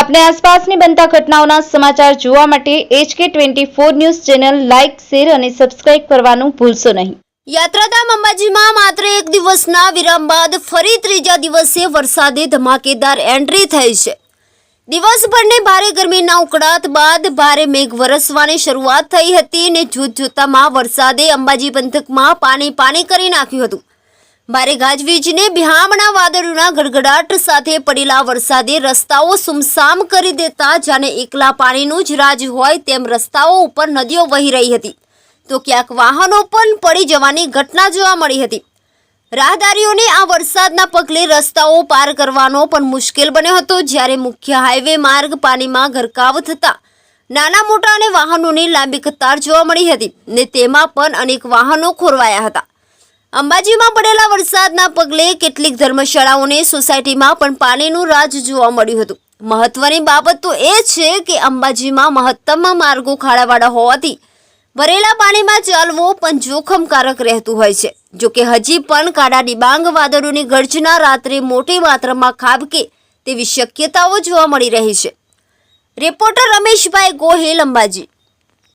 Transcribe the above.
આપણે આસપાસની બનતા ઘટનાઓના સમાચાર જોવા માટે HK twenty four news channel like, share અને સબસ્ક્રાઇબ કરવાનું ભૂલશો નહીં. યાત્રાધામ અંબાજીમાં માત્ર એક દિવસના વિરામ બાદ ફરી ત્રીજા દિવસે વરસાદે ધમાકેદાર એન્ટ્રી થઈ છે. દિવસભરની ભારે ગરમીના ઉકળાટ બાદ ભારે મેઘ વરસવાની શરૂઆત થઈ હતી અને જૂથ જોતામાં વરસાદે અંબાજી પંથકમાં પાણી પાણી કરી નાખ્યું હતું. ભારે ગાજવીજને બિહામણા વાદળોના ગડગડાટ સાથે પડેલા વરસાદે રસ્તાઓ સુમસામ કરી દેતા, જાણે એકલા પાણીનું જ રાજ હોય તેમ રસ્તાઓ ઉપર નદીઓ વહી રહી હતી. તો ક્યાંક વાહનો પણ પડી જવાની ઘટના જોવા મળી હતી. રાહદારીઓને આ વરસાદના પગલે રસ્તાઓ પાર કરવાનો પણ મુશ્કેલ બન્યો હતો, જ્યારે મુખ્ય હાઈવે માર્ગ પાણીમાં ગરકાવ થતા નાના મોટા અને વાહનોની લાંબી કતાર જોવા મળી હતી ને તેમાં પણ અનેક વાહનો ખોરવાયા હતા. અંબાજીમાં પડેલા વરસાદના પગલે કેટલીક ધર્મશાળાઓને સોસાયટીમાં પણ પાણીનું રાજ જોવા મળ્યું હતું. મહત્વની બાબત તો એ છે કે અંબાજીમાં મહત્તમ માર્ગો ખાડાવાળા હોવાથી ભરેલા પાણીમાં ચાલવું પણ જોખમકારક રહેતું હોય છે. જો કે હજી પણ કાળા ડિબાંગ વાદળોની ગર્જના રાત્રે મોટી માત્રામાં ખાબકે તેવી શક્યતાઓ જોવા મળી રહી છે. રિપોર્ટર રમેશભાઈ ગોહિલ, અંબાજી.